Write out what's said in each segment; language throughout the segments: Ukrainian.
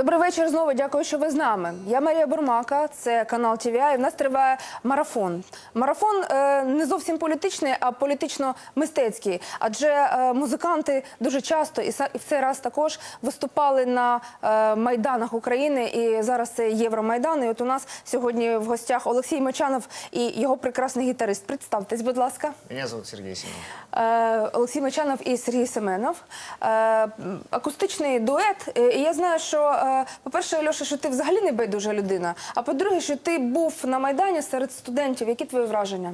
Добрий вечір знову. Дякую, що ви з нами. Я Марія Бурмака, це канал TVI. і В нас триває марафон. Марафон е, не зовсім політичний, а політично-мистецький. Адже е, музиканти дуже часто і, і в цей раз також виступали на е, майданах України. І зараз це Євромайдан. І от у нас сьогодні в гостях Олексій Мечанов і його прекрасний гітарист. Представтесь, будь ласка. Меня зовут Сергей Симов. Е, Олексій Мечанов і Сергій Семенов. Е, Акустичний дует. І я знаю, що, е, по-перше, Льоша, що ти взагалі не байдужа людина. А по-друге, що ти був на Майдані серед студентів. Які твої враження?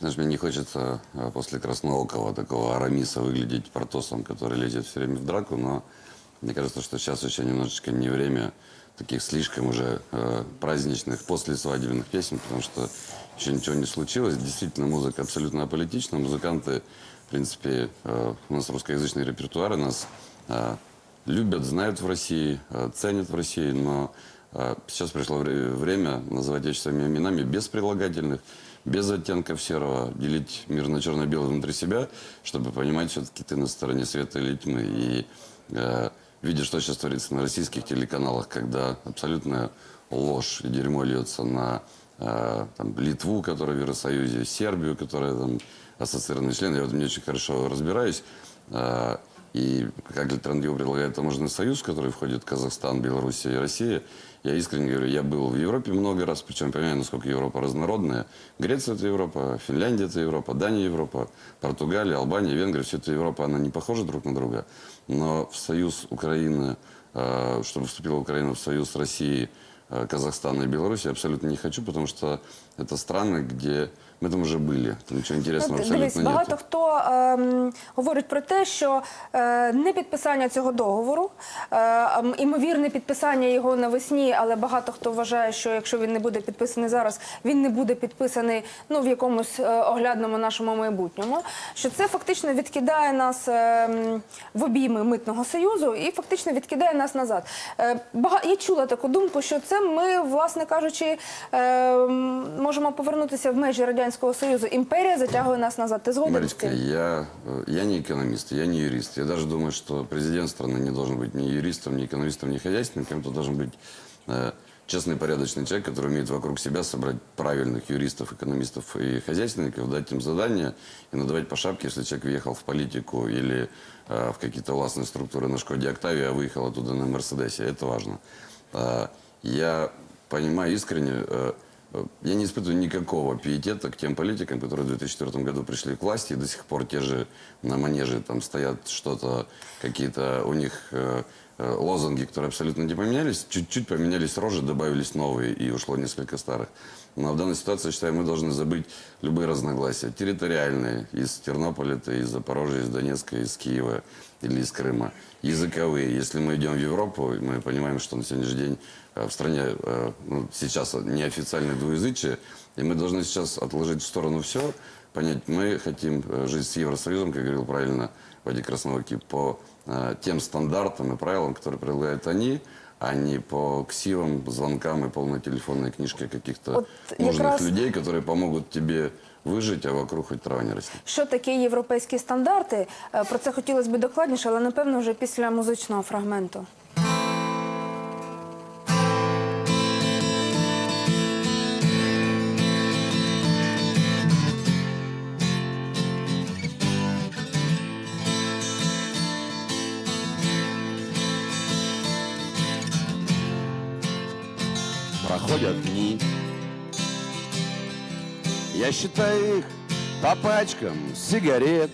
Знаешь, мне не хочется а, после Красноокова такого Арамиса выглядеть портосом, который лезет все время в драку, но мне кажется, что сейчас еще немножечко не время таких слишком уже э, праздничных послесвадебных песен, потому что еще ничего не случилось. Действительно, музыка абсолютно аполитична. Музыканты, в принципе, э, у нас русскоязычный репертуар, и нас э, любят, знают в России, э, ценят в России, но э, сейчас пришло вре- время называть вещи своими именами без прилагательных, без оттенков серого, делить мир на черно-белый внутри себя, чтобы понимать, все-таки ты на стороне света или тьмы. И э, видя, что сейчас творится на российских телеканалах, когда абсолютная ложь и дерьмо льется на э, там, Литву, которая в Евросоюзе, Сербию, которая там ассоциированный член, я в этом не очень хорошо разбираюсь. Э, и как альтернативу предлагает таможенный союз, в который входит Казахстан, Белоруссия и Россия. Я искренне говорю, я был в Европе много раз, причем понимаю, насколько Европа разнородная. Греция – это Европа, Финляндия – это Европа, Дания – Европа, Португалия, Албания, Венгрия – все это Европа, она не похожа друг на друга. Но в союз Украины, э, чтобы вступила Украина в союз России, э, Казахстана и Беларуси, я абсолютно не хочу, потому что это страны, где мы там уже были. Там ничего интересного Ну, Дивись, багато нет. хто ем, говорить про те, що е, не підписання цього договору, е, ем, імовірне підписання його навесні, але багато хто вважає, що якщо він не буде підписаний зараз, він не буде підписаний ну в якомусь е, оглядному нашому майбутньому. Що це фактично відкидає нас ем, в обійми митного союзу і фактично відкидає нас назад. Е, бага- Я чула таку думку, що це ми, власне кажучи, ем, можемо повернутися в межі радянського союзу. Імперія затягує нас назад. Ти згоден з Маричка, цим? я, э, я не экономист, я не юрист. Я даже думаю, что президент страны не должен быть ни юристом, ни экономистом, ни хозяйственником. Это должен быть э, честный, порядочный человек, который умеет вокруг себя собрать правильных юристов, экономистов и хозяйственников, дать им задания и надавать по шапке, если человек въехал в политику или э, в какие-то властные структуры на Шкоде Октавия, а выехал оттуда на Мерседесе. Это важно. Э, я понимаю искренне, э, э, я не испытываю никакого пиетета к тем политикам, которые в 2004 году пришли к власти, и до сих пор те же на манеже там стоят что-то, какие-то у них э, э, лозунги, которые абсолютно не поменялись. Чуть-чуть поменялись рожи, добавились новые, и ушло несколько старых. Но в данной ситуации, я считаю, мы должны забыть любые разногласия. Территориальные, из Тернополя, из Запорожья, из Донецка, из Киева или из Крыма. Языковые. Если мы идем в Европу, мы понимаем, что на сегодняшний день э, в стране э, ну, сейчас неофициальное двуязычие, и мы должны сейчас отложить в сторону все, понять, мы хотим э, жить с Евросоюзом, как говорил правильно Вадик Красновский, по э, тем стандартам и правилам, которые предлагают они, а не по ксивам, звонкам и полной телефонной книжке каких-то Вот нужных якраз- людей, которые помогут тебе выжить, а вокруг хоть трава не растет. Що таке європейські стандарти? Е, Про це хотілося б докладніше, але напевно вже після музичного фрагменту. Я считаю их по пачкам сигарет.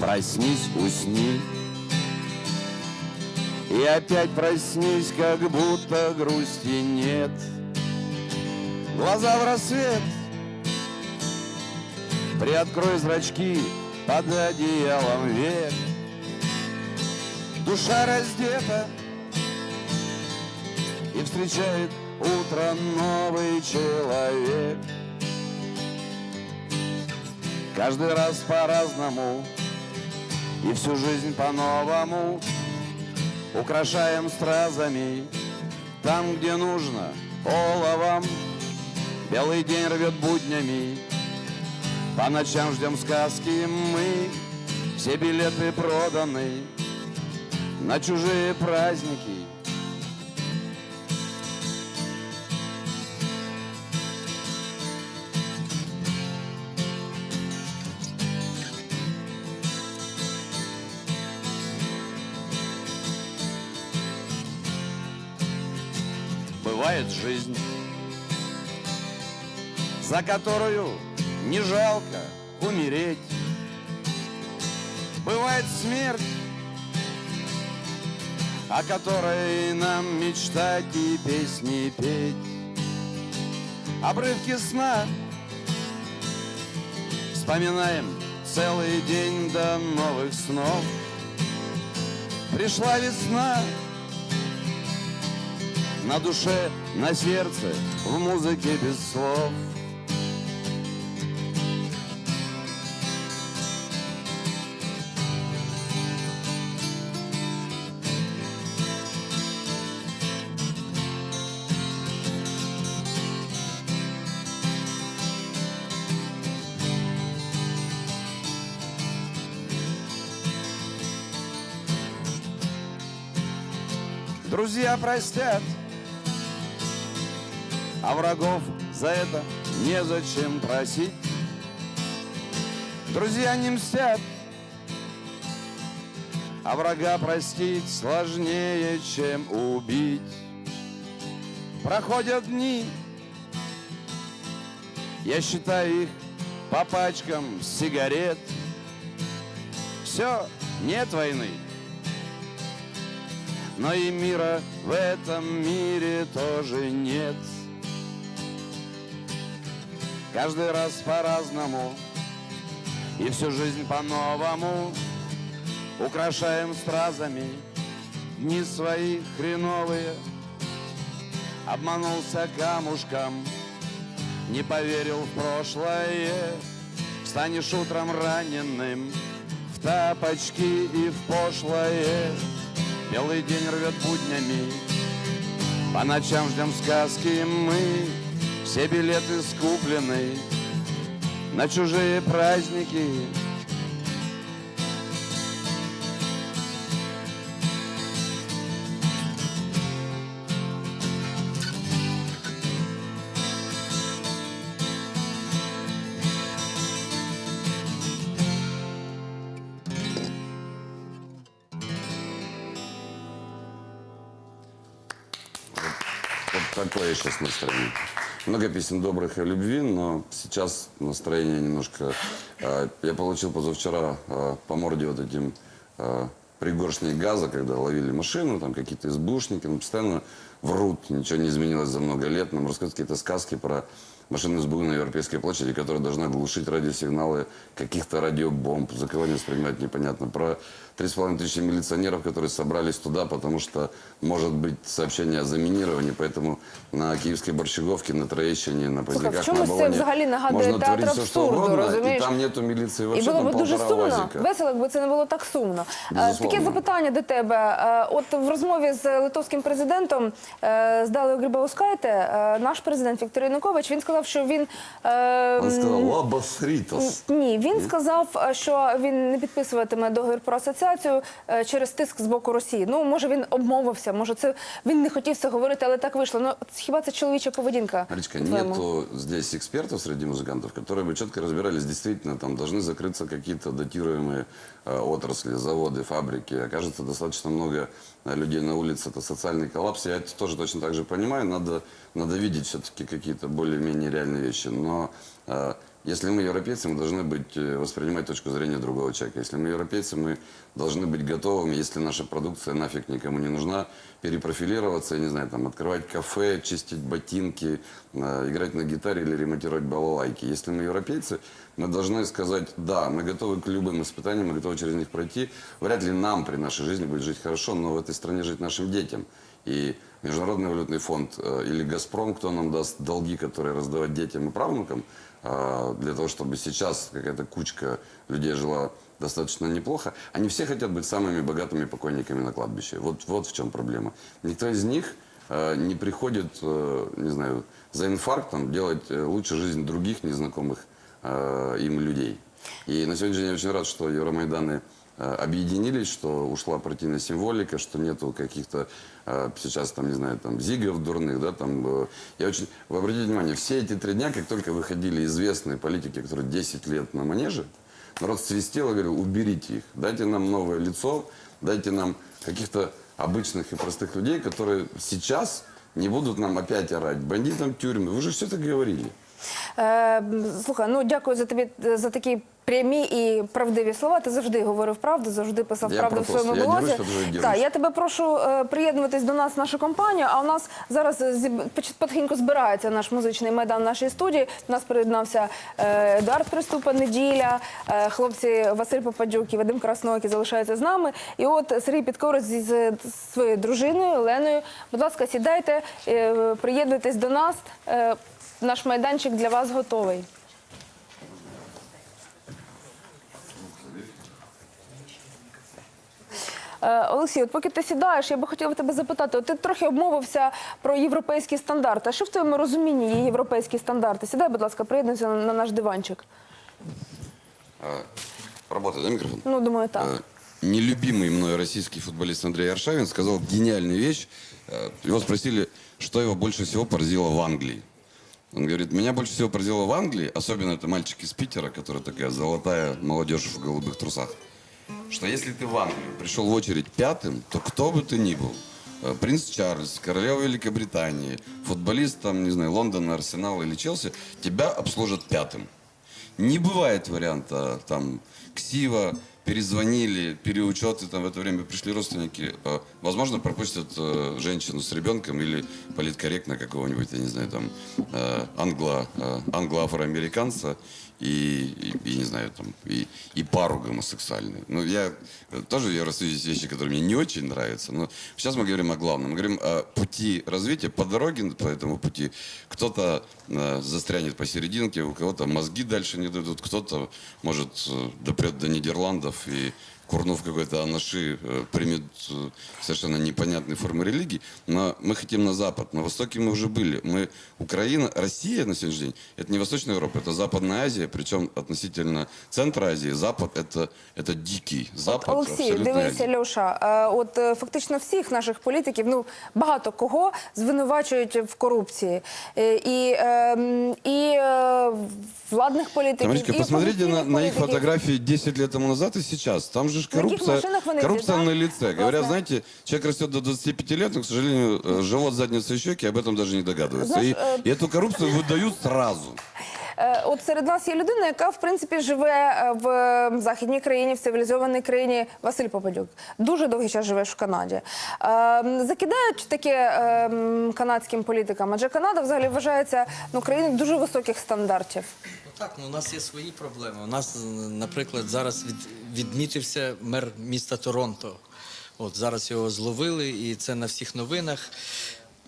Проснись, усни. И опять проснись, как будто грусти нет. Глаза в рассвет. Приоткрой зрачки под одеялом век. Душа раздета и встречает утро новый человек. Каждый раз по-разному и всю жизнь по-новому украшаем стразами там, где нужно, оловом. Белый день рвет буднями, по ночам ждем сказки мы, все билеты проданы. на чужие праздники. Бывает жизнь, за которую не жалко умереть. Бывает смерть, о которой нам мечтать и песни петь. Обрывки сна вспоминаем целый день до новых снов. Пришла весна, на душе, на сердце, в музыке без слов. Друзья простят, а врагов за это незачем просить. Друзья не мстят, а врага простить сложнее, чем убить. Проходят дни, я считаю их по пачкам сигарет. Все, нет войны, но и мира в этом мире тоже нет. Каждый раз по-разному. И всю жизнь по-новому. Украшаем стразами. Дни свои хреновые. Обманулся камушком, не поверил в прошлое. Станешь утром раненым. В тапочки и в пошлое. Белый день рвет буднями, по ночам ждем сказки мы Все билеты скуплены на чужие праздники Вот такое сейчас настроение. Много песен добрых и любви, но сейчас настроение немножко... э, я получил позавчера э, по морде вот этим э, пригоршней газа, когда ловили машину, там какие-то избушники, ну, постоянно врут, ничего не изменилось за много лет. Нам рассказывают какие-то сказки про машину СБУ на Европейской площади, которая должна глушить радиосигналы каких-то радиобомб, за кого они воспринимают непонятно. Про 3,5 тысячи милиционеров, которые собрались туда, потому что может быть сообщение о заминировании, поэтому на Киевской Борщаговке, на Троещине, на Поздняках, в чомусь на це Оболоні взагалі нагадує можно театр творить все, что абсурду, угодно, розумієш? и там нету милиции І вообще, було там б дуже полтора сумно, УАЗика. весело, якби це не було так сумно. Е, Безусловно. Таке запитання до тебе. Е, От в розмові з литовським президентом е, з Далею Грибаускайте, е, наш президент Віктор Янукович, він сказав, що він е, Он сказал, лабас ритас. ні, він сказав, е, що він не підписуватиме договір про асоціацію е, через тиск з боку Росії. Ну може він обмовився, може це він не хотів це говорити, але так вийшло. Ну от хіба це чоловіча поведінка? Маричка, по-твоєму? нету здесь экспертов среди музыкантов, которые бы четко разбирались, действительно, там должны закрыться какие-то датируемые э, отрасли, заводы, фабрики. Окажется достаточно много э, людей на улице, это социальный коллапс. Я это тоже точно так же понимаю, надо, надо видеть все-таки какие-то более-менее реальные вещи. Но э, если мы европейцы, мы должны быть, э, воспринимать точку зрения другого человека. Если мы европейцы, мы должны быть готовыми, если наша продукция нафиг никому не нужна, перепрофилироваться, я не знаю, там, открывать кафе, чистить ботинки, э, играть на гитаре или ремонтировать балалайки. Если мы европейцы, мы должны сказать, да, мы готовы к любым испытаниям, мы готовы через них пройти. Вряд ли нам при нашей жизни будет жить хорошо, но в этой стране жить нашим детям. И Международный валютный фонд э, или «Газпром», кто нам даст долги, которые раздавать детям и правнукам, для того, чтобы сейчас какая-то кучка людей жила достаточно неплохо. Они все хотят быть самыми богатыми покойниками на кладбище. Вот, вот в чем проблема. Никто из них э, не приходит, э, не знаю, за инфарктом делать э, лучше жизнь других незнакомых им людей. И на сегодняшний день я очень рад, что Евромайданы объединились, что ушла партийная символика, что нету каких-то сейчас там, не знаю, там зигов дурных, да, там. э, Я очень, вы обратите внимание, все эти три дня, как только выходили известные политики, которые 10 лет на манеже, народ свистел и говорил, уберите их, дайте нам новое лицо, дайте нам каких-то обычных и простых людей, которые сейчас не будут нам опять орать, бандитам тюрьмы. Вы же все это говорили. Е, слухай, ну дякую за тобі за такі прямі і правдиві слова. Ти завжди говорив правду, завжди писав Я правду в своєму я блозі. Так, я тебе прошу е, приєднуватись до нас, нашу компанію. А у нас зараз е, потихеньку збирається наш музичний майдан в нашій студії. До нас приєднався Едуард Приступа Неділя, хлопці Василь Попадюк і Вадим Красно, які залишаються з нами. І от Сергій Підкорець зі своєю дружиною Оленою. Будь ласка, сідайте, приєднуйтесь до нас. Е, Наш майданчик для вас готовий. Е, Олексій, от поки ти сідаєш, я би хотіла тебе запитати. От ти трохи обмовився про європейські стандарти. А що в твоєму розумінні є європейські стандарти? Сідай, будь ласка, приєднуйся на, на наш диванчик. Работает, да, микрофон? Ну, думаю, так. Э, Нелюбимый мной российский футболист Андрей Аршавин сказал гениальную вещь. Э, Его спросили, что его больше всего поразило в Англии. Он говорит, меня больше всего поразило в Англии, особенно это мальчик из Питера, который такая золотая молодежь в голубых трусах, что если ты в Англию пришел в очередь пятым, то кто бы ты ни был, э, принц Чарльз, королева Великобритании, футболист, там, не знаю, Лондона, Арсенала или Челси, тебя обслужат пятым. Не бывает варианта там ксива, перезвонили, переучеты, там в это время пришли родственники. Э, Возможно, пропустят э, женщину с ребенком или политкорректно какого-нибудь, я не знаю, там э, англо, э, англо-афроамериканца и, и, и, не знаю, там, и, и пару гомосексуальную. Ну, я э, тоже я есть вещи, которые мне не очень нравятся, но сейчас мы говорим о главном. Мы говорим о пути развития, по дороге по этому пути. Кто-то э, застрянет посерединке, у кого-то мозги дальше не дойдут, кто-то, может, э, допрет до Нидерландов и курнув какой-то анаши, э, примет совершенно непонятные формы религии. Но мы хотим на Запад. На Востоке мы уже были. Мы, Украина, Россия на сегодняшний день, это не Восточная Европа, это Западная Азия, причем относительно центра Азии. Запад это, это дикий Запад. Олексій, абсолютная дивися, Азия. Льоша. е, От е, фактично всіх наших політиків, ну багато кого звинувачують в корупції. Е, І, е, м, і е, владних політиків. Тамарочка, і посмотрите на, на их опозиційних політиків. фотографии 10 лет тому назад и сейчас. Там же ж На каких коррупция, машинах вы коррупция ездите, на да? лице. Говорят, Классно. знаете, человек растет до 25 лет, но, к сожалению, э, живот, задница и щеки об этом даже не догадывается. Знаешь, и, э, и эту коррупцию выдают сразу. Е, От серед нас є людина, яка в принципі живе е, в західній країні, в цивілізованій країні. Василь Попадюк. Дуже довгий час живеш в Канаді. Е, Закидають таке канадським політикам, адже Канада взагалі вважається ну, країною дуже високих стандартів. Ну так, ну у нас є свої проблеми. У нас, наприклад, зараз від, відмітився мер міста Торонто. От зараз його зловили, і це на всіх новинах.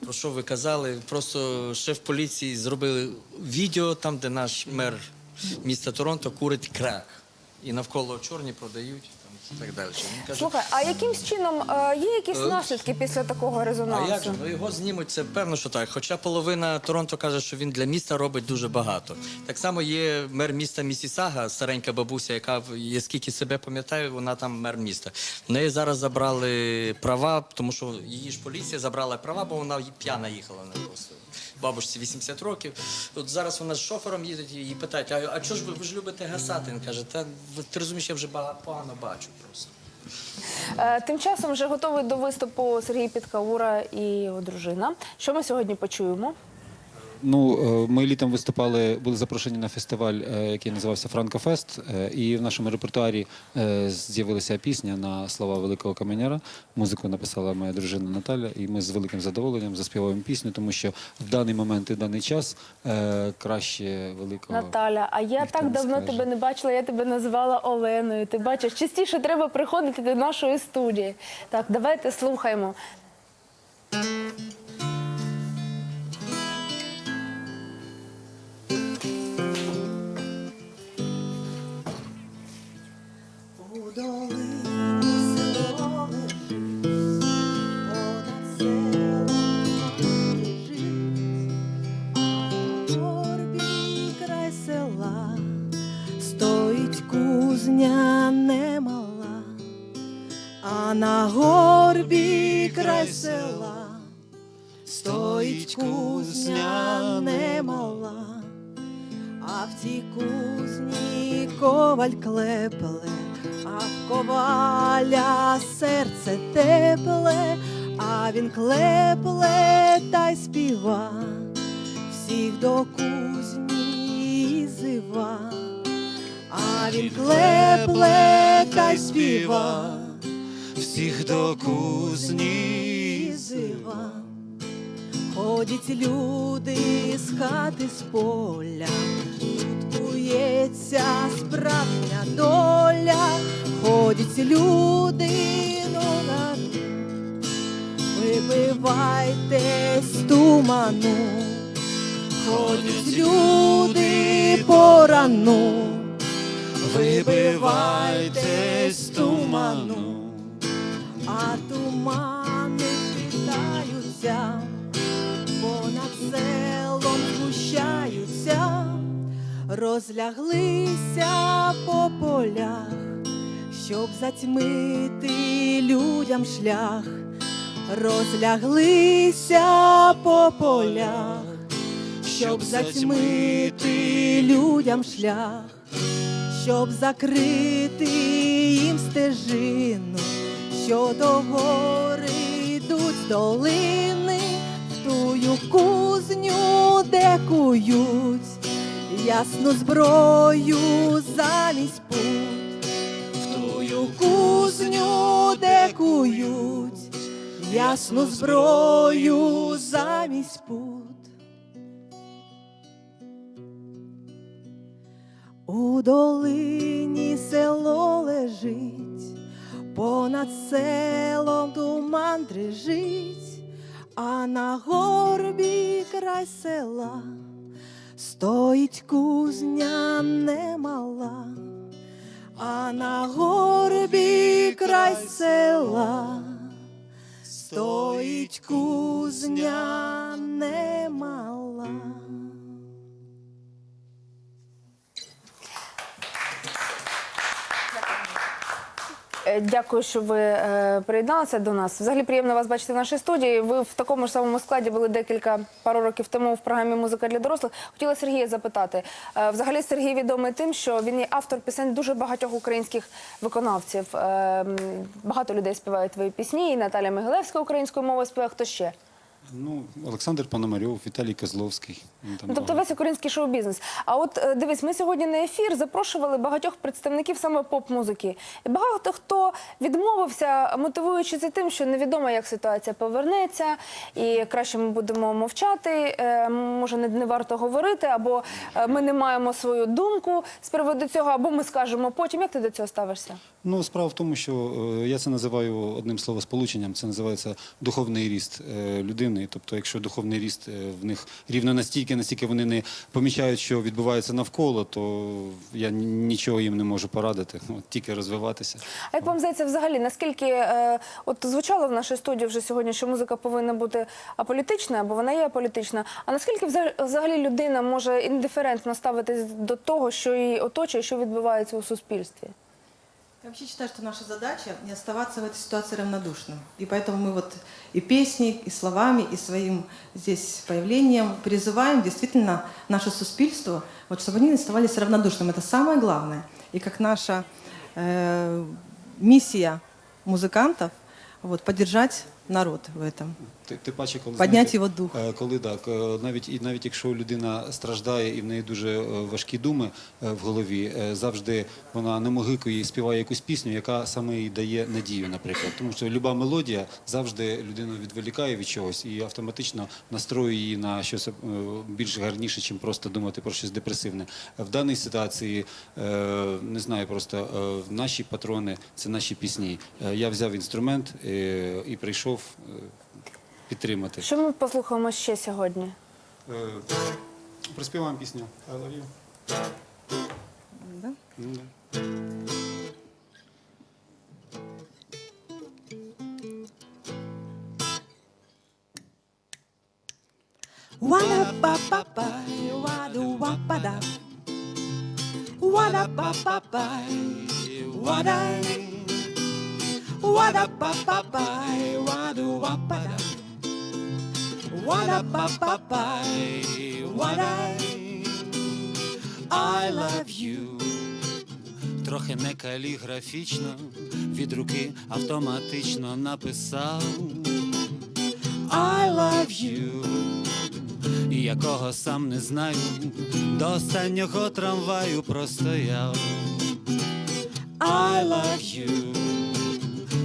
Про що ви казали? Просто шеф поліції зробили відео там, де наш мер міста Торонто курить крак. І навколо чорні продають і так далі. Він каже, Слухай, а якимсь чином е, є якісь Е, наслідки після такого а резонансу? як же? Ну його знімуть, це певно, що так. Хоча половина Торонто каже, що він для міста робить дуже багато. Так само є мер міста Місісага, старенька бабуся, яка в- я скільки себе пам'ятаю, вона там мер міста. В неї зараз забрали права, тому що її ж поліція забрала права, бо вона й- п'яна їхала на просто. Бабушці 80 років. От зараз вона з шофером їздить і питають, а, а чого ж ви, ви ж любите гасати? Він каже, та ти розумієш, я вже погано бачу просто. Е, Тим часом вже готовий до виступу Сергій Підкаура і його дружина. Що ми сьогодні почуємо? Ну, е, ми літом виступали, були запрошені на фестиваль, е, який називався Франкофест. е, І в нашому репертуарі з'явилася пісня на слова Великого Каменяра. Музику написала моя дружина Наталя, і ми з великим задоволенням заспіваємо пісню, тому що в даний момент і в даний час краще великого. Наталя, а я так давно скаже. тебе не бачила, я тебе називала Оленою. Ти бачиш, частіше треба приходити до нашої студії. Так, давайте слухаємо. На горбі край стоїть кузня немала, а в тій кузні коваль клепле, а в коваля серце тепле, а він клепле та й співа, всіх до кузні зива, а він клепле та й співа, всіх до кузні зива. Ходять люди з хати з поля, тут кується справжня доля, ходять люди ну, на випивайте з туману, ходять люди порану, вибивайте з туману, тумани питаються, понад селом згущаються, розляглися по полях, щоб затьмити людям шлях, розляглися по полях, щоб затьмити людям шлях, щоб закрити їм стежину, що до гори йдуть долини, в тую кузню, де кують ясну зброю замість пут, в тую кузню, де кують ясну зброю замість пут. У долині село лежить, понад селом туман дрижить, а на горбі край села стоїть кузня немала, а на горбі край села стоїть кузня немала. Дякую, що ви е, приєдналися до нас. Взагалі приємно вас бачити в нашій студії. Ви в такому ж самому складі були декілька пару років тому в програмі Музика для дорослих. Хотіла Сергія запитати. Е, взагалі Сергій відомий тим, що він є автор пісень дуже багатьох українських виконавців. Е, багато людей співають твої пісні. І Наталя Мигилевська українською мовою співає. Хто ще? Ну, Олександр Пономарьов, Віталій Козловський. ну, там Ну, тобто багато. весь український шоу-бізнес. А от е, дивись, ми сьогодні на ефір запрошували багатьох представників саме поп-музики. І багато хто відмовився, мотивуючи це тим, що невідомо, як ситуація повернеться, і краще ми будемо мовчати. е, Може, не, не варто говорити, або е, ми не маємо свою думку з приводу цього, або ми скажемо потім. Як ти до цього ставишся? Ну, справа в тому, що е, я це називаю одним словосполученням. Це називається духовний ріст е, людини. Тобто, якщо духовний ріст е, в них рівно настільки, настільки вони не помічають, що відбувається навколо, то я нічого їм не можу порадити. От, тільки розвиватися. А як вам здається, взагалі, наскільки е, от звучало в нашій студії вже сьогодні, що музика повинна бути аполітична, або вона є аполітична. А наскільки вза- взагалі людина може індиферентно ставитись до того, що її оточує, що відбувається у суспільстві? Я вообще считаю, что наша задача не оставаться в этой ситуации равнодушным. И поэтому мы вот и песней, и словами, и своим здесь появлением призываем действительно наше суспільство, вот, чтобы они оставались равнодушным. Это самое главное. И как наша э, миссия музыкантов, вот, поддержать народ в этом. Ти, ти паче, коли Підняти знаєте, його дух. е, Коли так, е, навіть і навіть якщо людина страждає і в неї дуже е, важкі думи в голові, завжди вона не могикує і співає якусь пісню, яка саме їй дає надію, наприклад. Тому що люба мелодія завжди людину відволікає від чогось і автоматично настроює її на щось більш гарніше, чим просто думати про щось депресивне. В даній ситуації не знаю, просто наші патрони це наші пісні. Я взяв інструмент і прийшов. Е, підтримати. Що ми послухаємо ще сьогодні? Е, Проспіваємо пісню I love you. Да? Ну, да. Wada ba ba ba, wada wa ba da. Wada ba ba ba, wada. Wada Wada ba ba ba, wada wa ba da. Wada ba ba ba, wada. I love you. Трохи не каліграфічно, від руки автоматично написав I love you. Якого сам не знаю, до останнього трамваю простояв. I love you.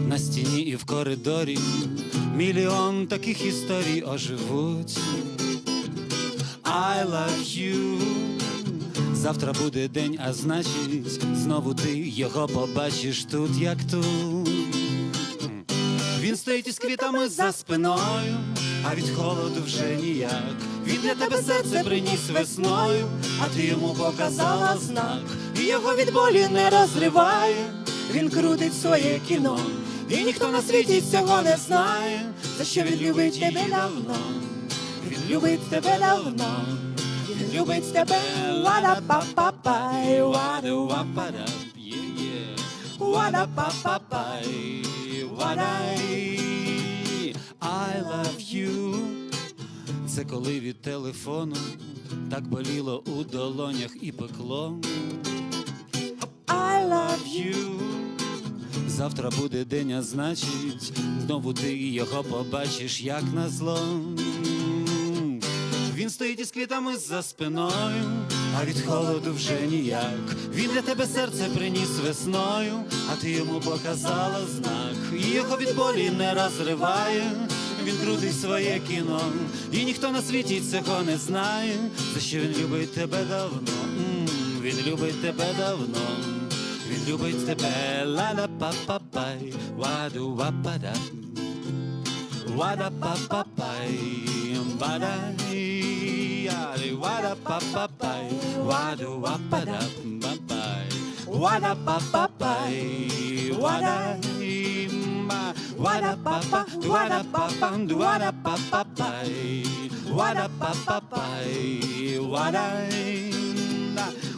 На стіні і в коридорі мільйон таких історій оживуть. I love you. Завтра буде день, а значить, знову ти його побачиш тут, як тут. Він стоїть із квітами за спиною, а від холоду вже ніяк. Він для тебе серце приніс весною, а ти йому показала знак, і його від болі не розриває. Він крутить своє кіно, і ніхто на світі цього не знає, за що він любить тебе давно. Він любить тебе давно. Він любить тебе. Вада па па пай, вада ва па да. Вада па па пай, вада. I love you. Це коли від телефону так боліло у долонях і пекло. I love you. Завтра буде день, а значить, знову ти його побачиш, як назло. Він стоїть із квітами за спиною, а від холоду вже ніяк. Він для тебе серце приніс весною, а ти йому показала знак. І його від болі не розриває. Він крутить своє кіно, і ніхто на світі цього не знає. За що він любить тебе давно? Він любить тебе давно. Він любить тебе ла па па пай ваду ва па да вада па па пай вада яли вада па па пай ваду ва па да па пай вада па па пай вада ма вада па па вада па па вада па па пай вада па па пай вада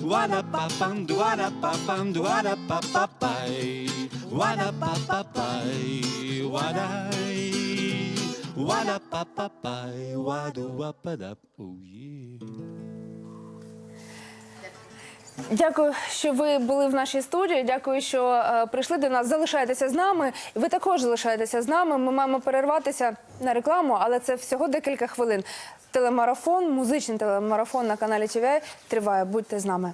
Wada pa pam, wada pa pam, wada pa pa pai, wada pa pa pai, wada wada pa pa pai, wada wa pa da. Oh. Дякую, що ви були в нашій студії. Дякую, що е, прийшли до нас. Залишайтеся з нами. Ви також залишайтеся з нами. Ми маємо перерватися на рекламу, але це всього декілька хвилин. Телемарафон, музичний телемарафон на каналі ТВ триває. Будьте з нами.